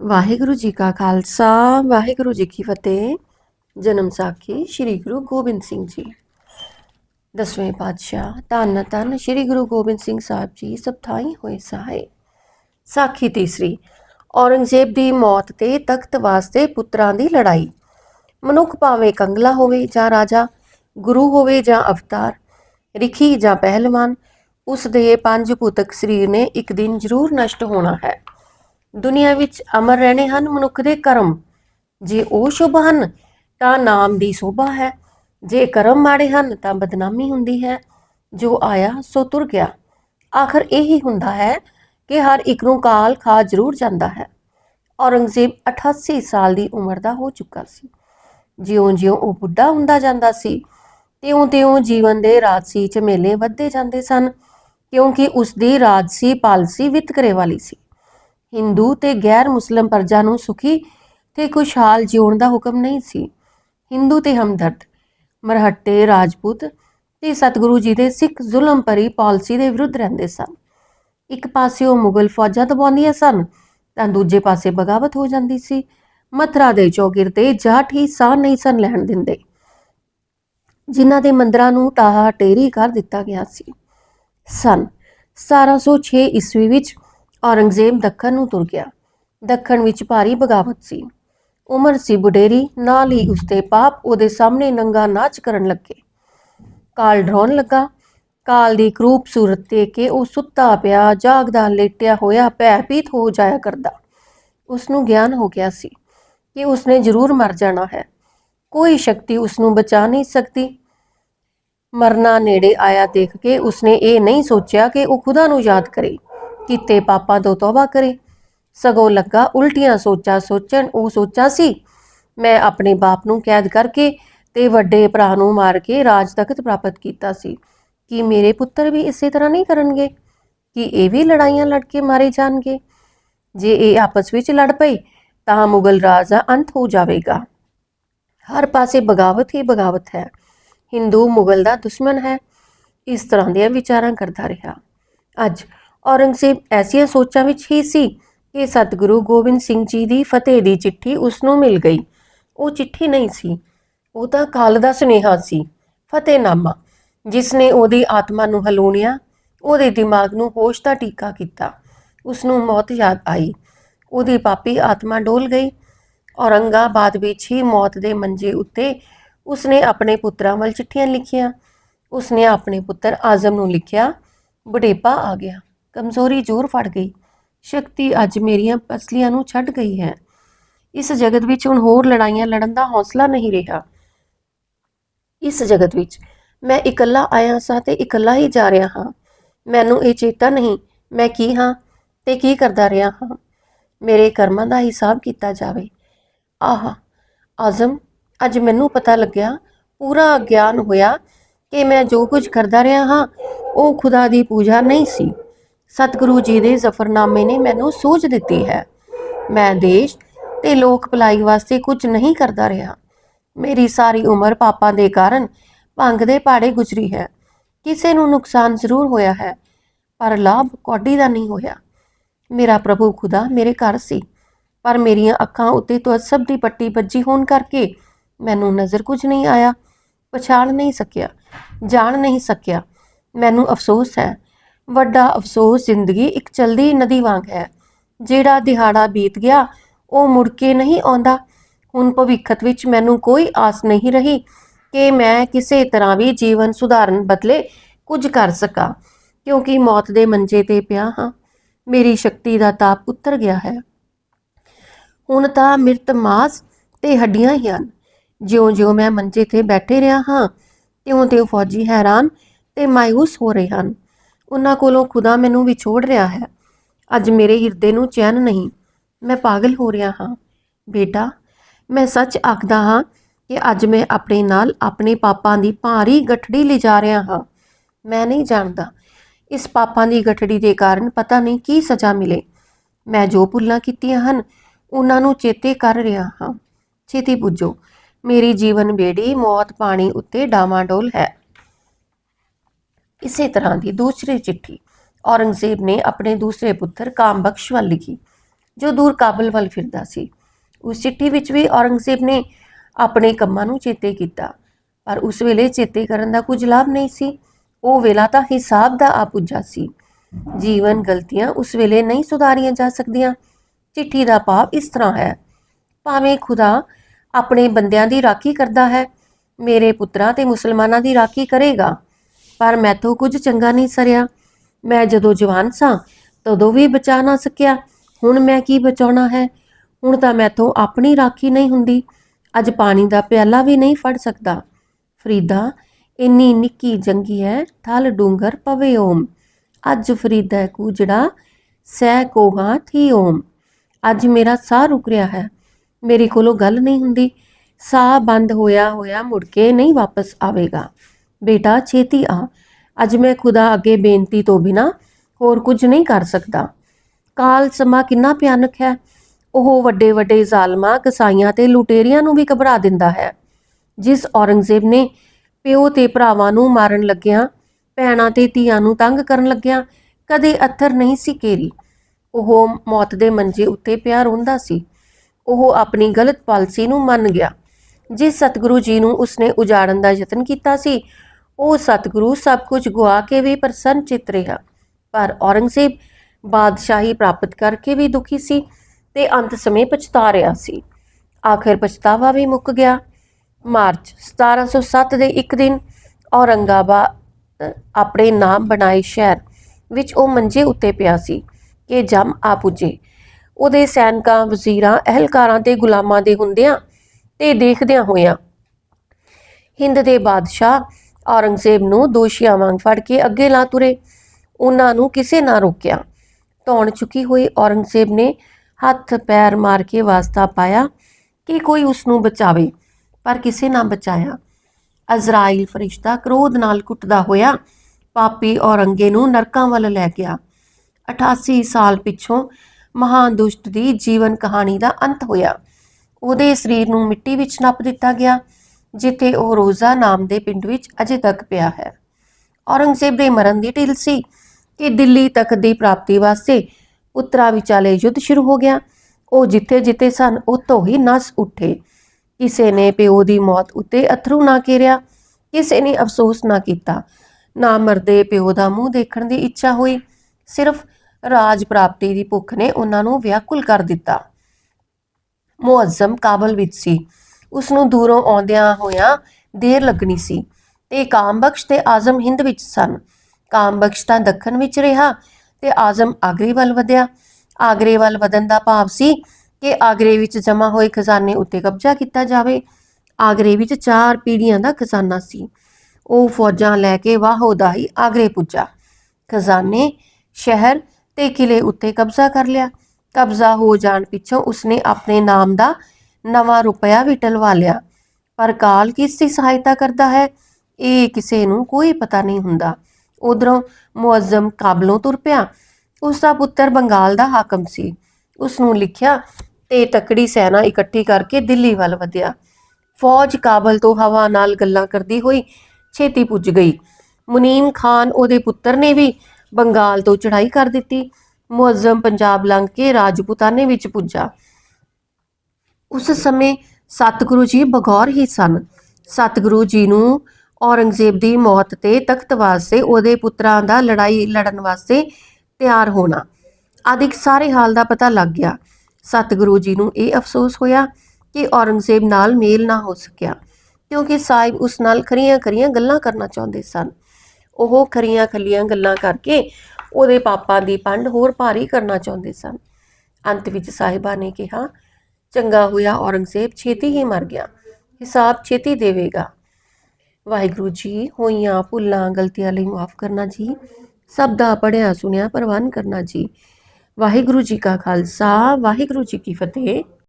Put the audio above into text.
ਵਾਹਿਗੁਰੂ ਜੀ ਕਾ ਖਾਲਸਾ, ਵਾਹਿਗੁਰੂ ਜੀ ਕੀ ਫਤਿਹ। ਜਨਮ ਸਾਖੀ ਸ੍ਰੀ ਗੁਰੂ ਗੋਬਿੰਦ ਸਿੰਘ ਜੀ। ਦਸਵੇਂ ਪਾਤਸ਼ਾਹ, ਧੰਨ ਧੰਨ ਸ੍ਰੀ ਗੁਰੂ ਗੋਬਿੰਦ ਸਿੰਘ ਸਾਹਿਬ ਜੀ, ਸਭ ਥਾਈ ਹੋਏ ਸਹਾਏ ਸਾਖੀ ਤੀਸਰੀ, ਔਰੰਗਜ਼ੇਬ ਦੀ ਮੌਤ ਤੇ ਤਖਤ ਵਾਸਤੇ ਪੁੱਤਰਾਂ ਦੀ ਲੜਾਈ। ਮਨੁੱਖ ਭਾਵੇਂ ਕੰਗਲਾ ਹੋਵੇ ਜਾਂ ਰਾਜਾ, ਗੁਰੂ ਹੋਵੇ ਜਾਂ ਅਵਤਾਰ, ਰਿਖੀ ਜਾਂ ਪਹਿਲਵਾਨ, ਉਸ ਦੇ ਪੰਜ ਭੂਤਕ ਸਰੀਰ ਨੇ ਇੱਕ ਦਿਨ ਜ਼ਰੂਰ ਨਸ਼ਟ ਹੋਣਾ ਹੈ। ਦੁਨੀਆ ਵਿੱਚ ਅਮਰ ਰਹਿਣੇ ਹਨ, ਮਨੁੱਖ ਦੇ ਕਰਮ। ਜੇ ਉਹ ਸ਼ੁਭ ਹਨ, ਤਾਂ ਨਾਮ ਦੀ ਸੋਭਾ ਹੈ। ਜੇ ਕਰਮ ਮਾੜੇ ਹਨ, ਤਾਂ ਬਦਨਾਮੀ ਹੁੰਦੀ ਹੈ। ਜੋ ਆਇਆ, ਸੋ ਤੁਰ ਗਿਆ। ਆਖਰ ਇਹੀ ਹੁੰਦਾ ਹੈ ਕਿ ਹਰ ਇੱਕ ਨੂੰ ਕਾਲ ਖਾ ਜ਼ਰੂਰ ਜਾਂਦਾ ਹੈ। ਔਰੰਗਜ਼ੇਬ 88 ਸਾਲ ਦੀ ਉਮਰ ਦਾ ਹੋ ਚੁੱਕਾ ਸੀ। ਜਿਉਂ-ਜਿਉਂ ਉਹ ਬੁੱਢਾ ਹੁੰਦਾ ਜਾਂਦਾ ਸੀ, ਤਿਉਂ-ਤਿਉਂ ਜੀਵਨ ਦੇ ਰਾਜਸੀ ਝਮੇਲੇ ਵੱਧਦੇ ਜਾਂਦੇ ਸਨ, ਕਿਉਂਕਿ ਉਸ ਦੀ ਰਾਜਸੀ ਪਾਲਸੀ ਵਿਤਕਰੇ ਵਾਲੀ ਸੀ। ਹਿੰਦੂ ਤੇ ਗੈਰ ਮੁਸਲਮ ਪਰਜਾ ਨੂੰ ਸੁਖੀ ਤੇ ਖੁਸ਼ਹਾਲ ਜਿਉਣ ਦਾ ਹੁਕਮ ਨਹੀਂ ਸੀ। ਹਿੰਦੂ ਤੇ ਹਮਦਰਦ, ਮਰਹੱਟੇ ਰਾਜਪੂਤ ਤੇ ਸਤਿਗੁਰੂ ਜੀ ਦੇ ਸਿੱਖ ਜ਼ੁਲਮ ਭਰੀ ਪਾਲਿਸੀ ਦੇ ਵਿਰੁੱਧ ਰਹਿੰਦੇ ਸਨ। ਇੱਕ ਪਾਸੇ ਉਹ ਮੁਗਲ ਫੌਜਾਂ ਦਬਾਉਂਦੀਆਂ ਸਨ, ਤਾਂ ਦੂਜੇ ਪਾਸੇ ਬਗਾਵਤ ਹੋ ਜਾਂਦੀ ਸੀ। ਮਥਰਾ ਦੇ ਚੌਗਿਰਦੇ ਜਾਟ ਹੀ ਸਾਹ ਨਹੀਂ ਸਨ ਲੈਣ ਦਿੰਦੇ। ਜਿਨ੍ਹਾਂ ਦੇ ਮੰਦਰਾਂ ਨੂੰ ਟਾਹਾ ਟੇਰੀ ਕਰ ਦਿੱਤਾ ਗਿਆ ਸੀ। ਸਨ 1706 ਈਸਵੀ ਵਿੱਚ ਔਰੰਗਜ਼ੇਬ ਦੱਖਣ ਨੂੰ ਤੁਰ ਗਿਆ। ਦੱਖਣ ਵਿੱਚ ਭਾਰੀ ਬਗਾਵਤ ਸੀ। ਉਮਰ ਸੀ ਬੁਢੇਰੀ, ਨਾਲ ਹੀ ਉਸਦੇ ਪਾਪ ਉਹਦੇ ਸਾਹਮਣੇ ਨੰਗਾ ਨਾਚ ਕਰਨ ਲੱਗੇ। ਕਾਲ ਡਰਾਉਣ ਲੱਗਾ। ਕਾਲ ਦੀ ਕਰੂਪ ਸੂਰਤ ਤੇ ਕੇ ਉਹ ਸੁੱਤਾ ਪਿਆ, ਜਾਗਦਾ, ਲੇਟਿਆ ਹੋਇਆ ਭੈਭੀਤ ਹੋ ਜਾਇਆ ਕਰਦਾ। ਉਸ ਨੂੰ ਗਿਆਨ ਹੋ ਗਿਆ ਸੀ ਕਿ ਉਸਨੇ ਜ਼ਰੂਰ ਮਰ ਜਾਣਾ ਹੈ। ਕੋਈ ਸ਼ਕਤੀ ਉਸ ਨੂੰ ਬਚਾ ਨਹੀਂ ਸਕਦੀ। ਮਰਨਾ ਨੇੜੇ ਆਇਆ ਦੇਖ ਕੇ ਉਸਨੇ ਇਹ ਨਹੀਂ ਸੋਚਿਆ ਕਿ ਉਹ ਖੁਦਾ ਨੂੰ ਯਾਦ ਕਰੇ। ਕੀਤੇ ਪਾਪਾਂ ਤੋਂ ਤੌਬਾ ਕਰੇ। ਸਗੋਂ ਲੱਗਾ ਉਲਟੀਆਂ ਸੋਚਾਂ ਸੋਚਣ, ਉਹ ਸੋਚਾ ਸੀ, ਮੈਂ ਆਪਣੇ ਬਾਪ ਨੂੰ ਕੈਦ ਕਰਕੇ ਤੇ ਵੱਡੇ ਭਰਾ ਨੂੰ ਮਾਰ ਕੇ ਰਾਜ ਤਖਤ ਪ੍ਰਾਪਤ ਕੀਤਾ ਸੀ। ਕਿ ਮੇਰੇ ਪੁੱਤਰ ਵੀ ਇਸੇ ਤਰ੍ਹਾਂ ਨਹੀਂ ਕਰਨਗੇ? ਕਿ ਇਹ ਵੀ ਲੜਾਈਆਂ ਲੜ ਕੇ ਮਾਰੇ ਜਾਣਗੇ? ਜੇ ਇਹ ਆਪਸ ਵਿੱਚ ਲੜ ਪਏ, ਤਾਂ ਮੁਗਲ ਰਾਜ ਦਾ ਅੰਤ ਹੋ ਜਾਵੇਗਾ। ਹਰ ਪਾਸੇ ਬਗਾਵਤ ਹੀ ਬਗਾਵਤ ਹੈ। ਹਿੰਦੂ ਮੁਗਲ ਦਾ ਦੁਸ਼ਮਣ ਹੈ। ਇਸ ਤਰ੍ਹਾਂ ਦੀਆਂ ਵਿਚਾਰਾਂ ਕਰਦਾ ਰਿਹਾ। ਅੱਜ ਔਰੰਗਜ਼ੇਬ ਐਸੀਆਂ ਸੋਚਾਂ ਵਿੱਚ ਹੀ ਸੀ ਕਿ ਸਤਿਗੁਰੂ ਗੋਬਿੰਦ ਸਿੰਘ ਜੀ ਦੀ ਫਤਿਹ ਦੀ ਚਿੱਠੀ ਉਸ ਨੂੰ ਮਿਲ ਗਈ। ਉਹ ਚਿੱਠੀ ਨਹੀਂ ਸੀ। ਉਹ ਤਾਂ ਕਾਲ ਦਾ ਸੁਨੇਹਾ ਸੀ, ਫਤਿਹਨਾਮਾ, ਜਿਸ ਨੇ ਉਹਦੀ ਆਤਮਾ ਨੂੰ ਹਲੂਣਿਆ ਉਹਦੇ ਦਿਮਾਗ ਨੂੰ ਹੋਸ਼ ਦਾ ਟੀਕਾ ਕੀਤਾ। ਉਸ ਨੂੰ ਮੌਤ ਯਾਦ ਆਈ। ਉਹਦੀ ਪਾਪੀ ਆਤਮਾ ਡੋਲ ਗਈ। ਔਰੰਗਾਬਾਦ ਵਿੱਚ ਹੀ ਮੌਤ ਦੇ ਮੰਜੇ ਉੱਤੇ ਉਸਨੇ ਆਪਣੇ ਪੁੱਤਰਾਂ ਵੱਲ ਚਿੱਠੀਆਂ ਲਿਖੀਆਂ। ਉਸਨੇ ਆਪਣੇ ਪੁੱਤਰ ਆਜ਼ਮ ਨੂੰ ਲਿਖਿਆ, ਬੁਢੇਪਾ ਆ ਗਿਆ। ਕਮਜ਼ੋਰੀ ਜ਼ੋਰ ਫੜ ਗਈ। ਸ਼ਕਤੀ ਅੱਜ ਮੇਰੀਆਂ ਪਸਲੀਆਂ ਨੂੰ ਛੱਡ ਗਈ ਹੈ। ਇਸ ਜਗਤ ਵਿੱਚ ਹੁਣ ਹੋਰ ਲੜਾਈਆਂ ਲੜਨ ਦਾ ਹੌਸਲਾ ਨਹੀਂ ਰਿਹਾ। ਇਸ ਜਗਤ ਵਿੱਚ ਮੈਂ ਇਕੱਲਾ ਆਇਆ ਸਾਂ ਤੇ ਇਕੱਲਾ ਹੀ ਜਾ ਰਿਹਾ ਹਾਂ। ਮੈਨੂੰ ਇਹ ਚੇਤਾ ਨਹੀਂ, ਮੈਂ ਕੀ ਹਾਂ ਤੇ ਕੀ ਕਰਦਾ ਰਿਹਾ ਹਾਂ। ਮੇਰੇ ਕਰਮਾਂ ਦਾ ਹਿਸਾਬ ਕੀਤਾ ਜਾਵੇ। ਆਹਾ, ਆਜ਼ਮ, ਅੱਜ ਮੈਨੂੰ ਪਤਾ ਲੱਗਿਆ, ਪੂਰਾ ਗਿਆਨ ਹੋਇਆ ਕਿ ਮੈਂ ਜੋ ਕੁਝ ਕਰਦਾ ਰਿਹਾ ਹਾਂ, ਉਹ ਖੁਦਾ ਦੀ ਪੂਜਾ ਨਹੀਂ ਸੀ। ਸਤਿਗੁਰੂ ਜੀ ਦੇ ਜ਼ਫਰਨਾਮੇ ਨੇ ਮੈਨੂੰ ਸੂਝ ਦਿੱਤੀ ਹੈ। ਮੈਂ ਦੇਸ਼ ਤੇ ਲੋਕ ਭਲਾਈ ਵਾਸਤੇ ਕੁਝ ਨਹੀਂ ਕਰਦਾ ਰਿਹਾ। ਮੇਰੀ ਸਾਰੀ ਉਮਰ ਪਾਪਾਂ ਦੇ ਕਾਰਨ ਭੰਗ ਦੇ ਪਾੜੇ ਗੁਜ਼ਰੀ ਹੈ। ਕਿਸੇ ਨੂੰ ਨੁਕਸਾਨ ਜ਼ਰੂਰ ਹੋਇਆ ਹੈ, ਪਰ ਲਾਭ ਕੌਡੀ ਦਾ ਨਹੀਂ ਹੋਇਆ। ਮੇਰਾ ਪ੍ਰਭੂ ਖੁਦਾ ਮੇਰੇ ਘਰ ਸੀ, ਪਰ ਮੇਰੀਆਂ ਅੱਖਾਂ ਉੱਤੇ ਤੁਅਸਬ ਦੀ ਪੱਟੀ ਵੱਜੀ ਹੋਣ ਕਰਕੇ ਮੈਨੂੰ ਨਜ਼ਰ ਕੁਝ ਨਹੀਂ ਆਇਆ, ਪਛਾਣ ਨਹੀਂ ਸਕਿਆ, ਜਾਣ ਨਹੀਂ ਸਕਿਆ। ਮੈਨੂੰ ਅਫਸੋਸ ਹੈ ਵੱਡਾ ਅਫਸੋਸ ਜ਼ਿੰਦਗੀ ਇੱਕ ਚਲਦੀ ਨਦੀ ਵਾਂਗ ਹੈ। ਜਿਹੜਾ ਦਿਹਾੜਾ ਬੀਤ ਗਿਆ, ਉਹ ਮੁੜ ਕੇ ਨਹੀਂ ਆਉਂਦਾ। ਹੁਣ ਭਵਿੱਖਤ ਵਿੱਚ ਮੈਨੂੰ ਕੋਈ ਆਸ ਨਹੀਂ ਰਹੀ ਕਿ ਮੈਂ ਕਿਸੇ ਤਰ੍ਹਾਂ ਵੀ ਜੀਵਨ ਸੁਧਾਰਨ ਬਦਲੇ ਕੁਝ ਕਰ ਸਕਾਂ, ਕਿਉਂਕਿ ਮੌਤ ਦੇ ਮੰਜੇ ਤੇ ਪਿਆ ਹਾਂ। ਮੇਰੀ ਸ਼ਕਤੀ ਦਾ ਤਾਪ ਉਤਰ ਗਿਆ ਹੈ। ਹੁਣ ਤਾਂ ਮਿਰਤ ਮਾਸ ਤੇ ਹੱਡੀਆਂ ਹੀ ਹਨ। ਜਿਉਂ-ਜਿਉਂ ਮੈਂ ਮੰਜੇ ਤੇ ਬੈਠੇ ਰਿਹਾ ਹਾਂ, ਤਿਉਂ-ਤਿਉਂ ਫੌਜੀ ਹੈਰਾਨ ਤੇ ਮਾਇੂਸ ਹੋ ਰਹੇ ਹਨ। ਉਹਨਾਂ ਕੋਲੋਂ ਖੁਦਾ ਮੈਨੂੰ ਵਿਛੋੜ ਰਿਹਾ ਹੈ। ਅੱਜ ਮੇਰੇ ਹਿਰਦੇ ਨੂੰ ਚੈਨ ਨਹੀਂ। ਮੈਂ ਪਾਗਲ ਹੋ ਰਿਹਾ ਹਾਂ। ਬੇਟਾ, ਮੈਂ ਸੱਚ ਆਖਦਾ ਹਾਂ ਕਿ ਅੱਜ ਮੈਂ ਆਪਣੇ ਨਾਲ ਆਪਣੇ ਪਾਪਾਂ ਦੀ ਭਾਰੀ ਗਠੜੀ ਲਿਜਾ ਰਿਹਾ ਹਾਂ। ਮੈਂ ਨਹੀਂ ਜਾਣਦਾ। ਇਸ ਪਾਪਾਂ ਦੀ ਗਠੜੀ ਦੇ ਕਾਰਨ ਪਤਾ ਨਹੀਂ ਕੀ ਸਜ਼ਾ ਮਿਲੇ। ਮੈਂ ਜੋ ਭੁੱਲਾਂ ਕੀਤੀਆਂ ਹਨ, ਉਹਨਾਂ ਨੂੰ ਚੇਤੇ ਕਰ ਰਿਹਾ ਹਾਂ। ਛੇਤੀ ਪੁੱਜੋ ਮੇਰੀ ਜੀਵਨ ਬੇੜੀ, ਮੌਤ ਪਾਣੀ ਉੱਤੇ ਡਾਮਾਡੋਲ ਹੈ। ਇਸੇ ਤਰ੍ਹਾਂ ਦੀ ਦੂਸਰੀ ਚਿੱਠੀ ਔਰੰਗਜ਼ੇਬ ਨੇ ਆਪਣੇ ਦੂਸਰੇ ਪੁੱਤਰ ਕਾਮਬਖਸ਼ ਵੱਲ ਲਿਖੀ, ਜੋ ਦੂਰ ਕਾਬਲ ਵੱਲ ਫਿਰਦਾ ਸੀ। ਉਸ ਚਿੱਠੀ ਵਿੱਚ ਵੀ ਔਰੰਗਜ਼ੇਬ ਨੇ ਆਪਣੇ ਕੰਮਾਂ ਨੂੰ ਚੇਤੇ ਕੀਤਾ, ਪਰ ਉਸ ਵੇਲੇ ਚੇਤੇ ਕਰਨ ਦਾ ਕੁਝ ਲਾਭ ਨਹੀਂ ਸੀ। ਉਹ ਵੇਲਾ ਤਾਂ ਹਿਸਾਬ ਦਾ ਆ ਪੁੱਜਾ ਸੀ। ਜੀਵਨ ਗਲਤੀਆਂ ਉਸ ਵੇਲੇ ਨਹੀਂ ਸੁਧਾਰੀਆਂ ਜਾ ਸਕਦੀਆਂ। ਚਿੱਠੀ ਦਾ ਭਾਵ ਇਸ ਤਰ੍ਹਾਂ ਹੈ, ਭਾਵੇਂ ਖੁਦਾ ਆਪਣੇ ਬੰਦਿਆਂ ਦੀ ਰਾਖੀ ਕਰਦਾ ਹੈ, ਮੇਰੇ ਪੁੱਤਰਾਂ ਤੇ ਮੁਸਲਮਾਨਾਂ ਦੀ ਰਾਖੀ ਕਰੇਗਾ। ਪਰ ਮੈਥੋਂ ਕੁਝ ਚੰਗਾ ਨਹੀਂ ਸਰਿਆ। ਮੈਂ ਜਦੋਂ ਜਵਾਨ ਸਾਂ, ਤਦੋਂ ਵੀ ਬਚਾ ਨਾ ਸਕਿਆ। ਹੁਣ ਮੈਂ ਕੀ ਬਚਾਉਣਾ ਹੈ? ਹੁਣ ਤਾਂ ਮੈਥੋਂ ਆਪਣੀ ਰਾਖੀ ਨਹੀਂ ਹੁੰਦੀ। ਅੱਜ ਪਾਣੀ ਦਾ ਪਿਆਲਾ ਵੀ ਨਹੀਂ ਫੜ ਸਕਦਾ। ਫਰੀਦਾ, ਇੰਨੀ ਨਿੱਕੀ ਜੰਗੀ ਹੈ ਥਲ ਡੂੰਗਰ ਪਵੇ ਓਮ। ਅੱਜ ਫਰੀਦਾ ਕੂਜੜਾ, ਸਹਿ ਕੋਹਾ ਥੀ ਓਮ। ਅੱਜ ਮੇਰਾ ਸਾਹ ਰੁਕ ਰਿਹਾ ਹੈ। ਮੇਰੇ ਕੋਲੋਂ ਗੱਲ ਨਹੀਂ ਹੁੰਦੀ। ਸਾਹ ਬੰਦ ਹੋਇਆ ਹੋਇਆ ਮੁੜ ਕੇ ਨਹੀਂ ਵਾਪਸ ਆਵੇਗਾ। ਬੇਟਾ, ਛੇਤੀ ਆ। ਅੱਜ ਮੈਂ ਖੁਦਾ ਅੱਗੇ ਬੇਨਤੀ ਤੋਂ ਬਿਨਾ ਹੋਰ ਕੁਝ ਨਹੀਂ ਕਰ ਸਕਦਾ। ਕਾਲ ਸਮਾਂ ਕਿੰਨਾ ਭਿਆਨਕ ਹੈ। ਉਹ ਵੱਡੇ ਵੱਡੇ ਜ਼ਾਲਮਾਂ, ਕਸਾਈਆਂ ਤੇ ਲੁਟੇਰੀਆਂ ਨੂੰ ਵੀ ਘਬਰਾ ਦਿੰਦਾ ਹੈ। ਜਿਸ ਔਰੰਗਜ਼ੇਬ ਨੇ ਪਿਓ ਤੇ ਭਰਾਵਾਂ ਨੂੰ ਮਾਰਨ ਲੱਗਿਆਂ, ਭੈਣਾਂ ਤੇ ਧੀਆਂ ਨੂੰ ਤੰਗ ਕਰਨ ਲੱਗਿਆਂ, ਕਦੇ ਅੱਥਰ ਨਹੀਂ ਸੀ ਕੇਰੀ ਉਹ ਮੌਤ ਦੇ ਮੰਜੇ ਉੱਤੇ ਪਿਆ ਰੋਂਦਾ ਸੀ। ਉਹ ਆਪਣੀ ਗਲਤ ਪਾਲਸੀ ਨੂੰ ਮੰਨ ਗਿਆ। ਜਿਸ ਸਤਿਗੁਰੂ ਜੀ ਨੂੰ ਉਸਨੇ ਉਜਾੜਨ ਦਾ ਯਤਨ ਕੀਤਾ ਸੀ ਉਹ ਸਤਿਗੁਰੂ ਸਭ ਕੁਝ ਗਵਾ ਕੇ ਵੀ ਪ੍ਰਸੰਨ ਚਿਤ ਰਿਹਾ। ਪਰ ਔਰੰਗਜ਼ੇਬ ਬਾਦਸ਼ਾਹੀ ਪ੍ਰਾਪਤ ਕਰਕੇ ਵੀ ਦੁਖੀ ਸੀ ਤੇ ਅੰਤ ਸਮੇਂ ਪਛਤਾ ਰਿਹਾ ਸੀ। ਆਖਿਰ ਪਛਤਾਵਾ ਵੀ ਮੁੱਕ ਗਿਆ। ਮਾਰਚ 1707 ਦੇ ਇੱਕ ਦਿਨ ਔਰੰਗਾਬਾਦ ਆਪਣੇ ਨਾਮ ਬਣਾਏ ਸ਼ਹਿਰ ਵਿੱਚ ਉਹ ਮੰਜੇ ਉੱਤੇ ਪਿਆ ਸੀ ਕਿ ਜਮ ਆ ਪੁੱਜੇ। ਉਹਦੇ ਸੈਨਿਕਾਂ, ਵਜ਼ੀਰਾਂ, ਅਹਿਲਕਾਰਾਂ ਤੇ ਗੁਲਾਮਾਂ ਦੇ ਹੁੰਦਿਆਂ ਤੇ ਦੇਖਦਿਆਂ ਹੋਇਆਂ ਹਿੰਦ ਦੇ ਬਾਦਸ਼ਾਹ ਔਰੰਗਜ਼ੇਬ ਨੂੰ ਦੋਸ਼ੀਆਂ ਵਾਂਗ ਫੜ ਕੇ ਅੱਗੇ ਲਾ ਤੁਰੇ। ਉਹਨਾਂ ਨੂੰ ਕਿਸੇ ਨਾ ਰੋਕਿਆ। ਧੌਣ ਚੁੱਕੀ ਹੋਈ ਔਰੰਗਜ਼ੇਬ ਨੇ ਹੱਥ ਪੈਰ ਮਾਰ ਕੇ ਵਾਸਤਾ ਪਾਇਆ ਕਿ ਕੋਈ ਉਸ ਨੂੰ ਬਚਾਵੇ, ਪਰ ਕਿਸੇ ਨਾ ਬਚਾਇਆ। ਅਜ਼ਰਾਈਲ ਫਰਿਸ਼ਤਾ ਕ੍ਰੋਧ ਨਾਲ ਕੁੱਟਦਾ ਹੋਇਆ ਪਾਪੀ ਔਰੰਗੇ ਨੂੰ ਨਰਕਾਂ ਵੱਲ ਲੈ ਗਿਆ। 88 ਸਾਲ ਪਿੱਛੋਂ ਮਹਾਨ ਦੁਸ਼ਟ ਦੀ ਜੀਵਨ ਕਹਾਣੀ ਦਾ ਅੰਤ ਹੋਇਆ। ਉਹਦੇ ਸਰੀਰ ਨੂੰ ਮਿੱਟੀ ਵਿੱਚ ਨੱਪ ਦਿੱਤਾ ਗਿਆ। ਜਿੱਥੇ ਉਹ ਰੋਜ਼ਾ ਨਾਮ ਦੇ ਪਿੰਡ ਵਿੱਚ ਅਜੇ ਤੱਕ ਪਿਆ ਹੈ। ਔਰੰਗਜ਼ੇਬ ਦੇ ਮਰਨ ਦੀ ਢਿੱਲ ਸੀ ਕਿ ਦਿੱਲੀ ਤੱਕ ਦੀ ਪ੍ਰਾਪਤੀ ਵਾਸਤੇ ਪੁੱਤਰਾਂ ਵਿਚਾਲੇ ਯੁੱਧ ਸ਼ੁਰੂ ਹੋ ਗਿਆ। ਉਹ ਜਿੱਥੇ ਜਿੱਥੇ ਸਨ, ਉਤੋਂ ਹੀ ਨਸ ਉੱਠੇ। ਕਿਸੇ ਨੇ ਪਿਓ ਦੀ ਮੌਤ ਉੱਤੇ ਅਥਰੂ ਨਾ ਕੇਰਿਆ, ਕਿਸੇ ਨੇ ਅਫਸੋਸ ਨਾ ਕੀਤਾ। ਨਾ ਮਰਦੇ ਪਿਓ ਦਾ ਮੂੰਹ ਦੇਖਣ ਦੀ ਇੱਛਾ ਹੋਈ, ਸਿਰਫ ਰਾਜ ਪ੍ਰਾਪਤੀ ਦੀ ਭੁੱਖ ਨੇ ਉਹਨਾਂ ਨੂੰ ਵਿਆਕੁਲ ਕਰ ਦਿੱਤਾ। ਮੁਅੱਜ਼ਮ ਕਾਬਲ ਵਿੱਚ ਸੀ। ਉਸ ਨੂੰ ਦੂਰੋਂ ਆਉਂਦਿਆਂ ਹੋਇਆਂ ਦੇਰ ਲੱਗਣੀ ਸੀ ਤੇ ਕਾਮਬਖਸ਼ ਤੇ ਆਜ਼ਮ ਹਿੰਦ ਵਿੱਚ ਸਨ। ਕਾਮਬਖਸ਼ ਤਾਂ ਦੱਖਣ ਵਿੱਚ ਰਿਹਾ ਤੇ ਆਜ਼ਮ ਆਗਰੇ ਵੱਲ ਵਧਿਆ। ਆਗਰੇ ਵੱਲ ਵਧਣ ਦਾ ਭਾਵ ਸੀ ਕਿ ਆਗਰੇ ਵਿੱਚ ਜਮ੍ਹਾਂ ਹੋਏ ਖਜ਼ਾਨੇ ਉੱਤੇ ਕਬਜ਼ਾ ਕੀਤਾ ਜਾਵੇ। ਆਗਰੇ ਵਿੱਚ ਚਾਰ ਪੀੜ੍ਹੀਆਂ ਦਾ ਖਜ਼ਾਨਾ ਸੀ। ਉਹ ਫੌਜਾਂ ਲੈ ਕੇ ਵਾਹੋਦਾ ਹੀ ਆਗਰੇ ਪੁੱਜਾ। ਖਜ਼ਾਨੇ, ਸ਼ਹਿਰ ਤੇ ਕਿਲੇ ਉੱਤੇ ਕਬਜ਼ਾ ਕਰ ਲਿਆ। ਕਬਜ਼ਾ ਹੋ ਜਾਣ ਪਿੱਛੋਂ ਉਸਨੇ ਆਪਣੇ ਨਾਮ ਦਾ ਨਵਾਂ ਰੁਪਇਆ ਵੀ ਟਲਵਾ ਲਿਆ। ਪਰ ਕਾਲ ਕਿਸ ਦੀ ਸਹਾਇਤਾ ਕਰਦਾ ਹੈ? ਇਹ ਕਿਸੇ ਨੂੰ ਕੋਈ ਪਤਾ ਨਹੀਂ ਹੁੰਦਾ। ਉਧਰੋਂ ਮੁਅੱਜ਼ਮ ਕਾਬਲੋਂ ਤੁਰ ਪਿਆ। ਉਸ ਦਾ ਪੁੱਤਰ ਬੰਗਾਲ ਦਾ ਹਾਕਮ ਸੀ। ਉਸ ਨੂੰ ਲਿਖਿਆ, ਤੇ ਤਕੜੀ ਸੈਨਾ ਇਕੱਠੀ ਕਰਕੇ ਦਿੱਲੀ ਵੱਲ ਵਧਿਆ। ਫੌਜ ਕਾਬਲ ਤੋਂ ਹਵਾ ਨਾਲ ਗੱਲਾਂ ਕਰਦੀ ਹੋਈ ਛੇਤੀ ਪੁੱਜ ਗਈ। ਮੁਨੀਮ ਖਾਨ ਉਹਦੇ ਪੁੱਤਰ ਨੇ ਵੀ ਬੰਗਾਲ ਤੋਂ ਚੜ੍ਹਾਈ ਕਰ ਦਿੱਤੀ। ਮੁਅੱਜ਼ਮ ਪੰਜਾਬ ਲੰਘ ਕੇ ਰਾਜਪੂਤਾਨੇ ਵਿੱਚ ਪੁੱਜਾ। ਉਸ ਸਮੇਂ ਸਤਿਗੁਰੂ ਜੀ ਬਗੌਰ ਹੀ ਸਨ। ਸਤਿਗੁਰੂ ਜੀ ਨੂੰ ਔਰੰਗਜ਼ੇਬ ਦੀ ਮੌਤ ਤੇ ਤਖਤ ਵਾਸਤੇ, ਉਹਦੇ ਪੁੱਤਰਾਂ ਦਾ ਲੜਾਈ ਲੜਨ ਵਾਸਤੇ ਤਿਆਰ ਹੋਣਾ। ਆਦਿਕ ਸਾਰੇ ਹਾਲ ਦਾ ਪਤਾ ਲੱਗ ਗਿਆ। ਸਤਿਗੁਰੂ ਜੀ ਨੂੰ ਇਹ ਅਫਸੋਸ ਹੋਇਆ ਕਿ ਔਰੰਗਜ਼ੇਬ ਨਾਲ ਮੇਲ ਨਾ ਹੋ ਸਕਿਆ, ਕਿਉਂਕਿ ਸਾਹਿਬ ਉਸ ਨਾਲ ਖਰੀਆਂ ਖਰੀਆਂ ਗੱਲਾਂ ਕਰਨਾ ਚਾਹੁੰਦੇ ਸਨ। ਉਹ ਖਰੀਆਂ ਖੱਲੀਆਂ ਗੱਲਾਂ ਕਰਕੇ ਉਹਦੇ ਪਾਪਾਂ ਦੀ ਪੰਡ ਹੋਰ ਭਾਰੀ ਕਰਨਾ ਚਾਹੁੰਦੇ ਸਨ। ਅੰਤ ਵਿੱਚ ਸਾਹਿਬਾ ਨੇ ਕਿਹਾ ਚੰਗਾ ਹੋਇਆ ਔਰੰਗਜ਼ੇਬ ਛੇਤੀ ਹੀ ਮਰ ਗਿਆ ਹਿਸਾਬ ਛੇਤੀ ਦੇਵੇਗਾ ਵਾਹਿਗੁਰੂ ਜੀ ਹੋਈਆਂ ਭੁੱਲਾਂ ਗਲਤੀਆਂ ਲਈ ਮਾਫ ਕਰਨਾ ਜੀ ਸਭ ਦਾ ਪੜਿਆ ਸੁਣਿਆ ਪ੍ਰਵਾਨ ਕਰਨਾ ਜੀ ਵਾਹਿਗੁਰੂ ਜੀ ਕਾ ਖਾਲਸਾ ਵਾਹਿਗੁਰੂ ਜੀ ਕੀ ਫਤਿਹ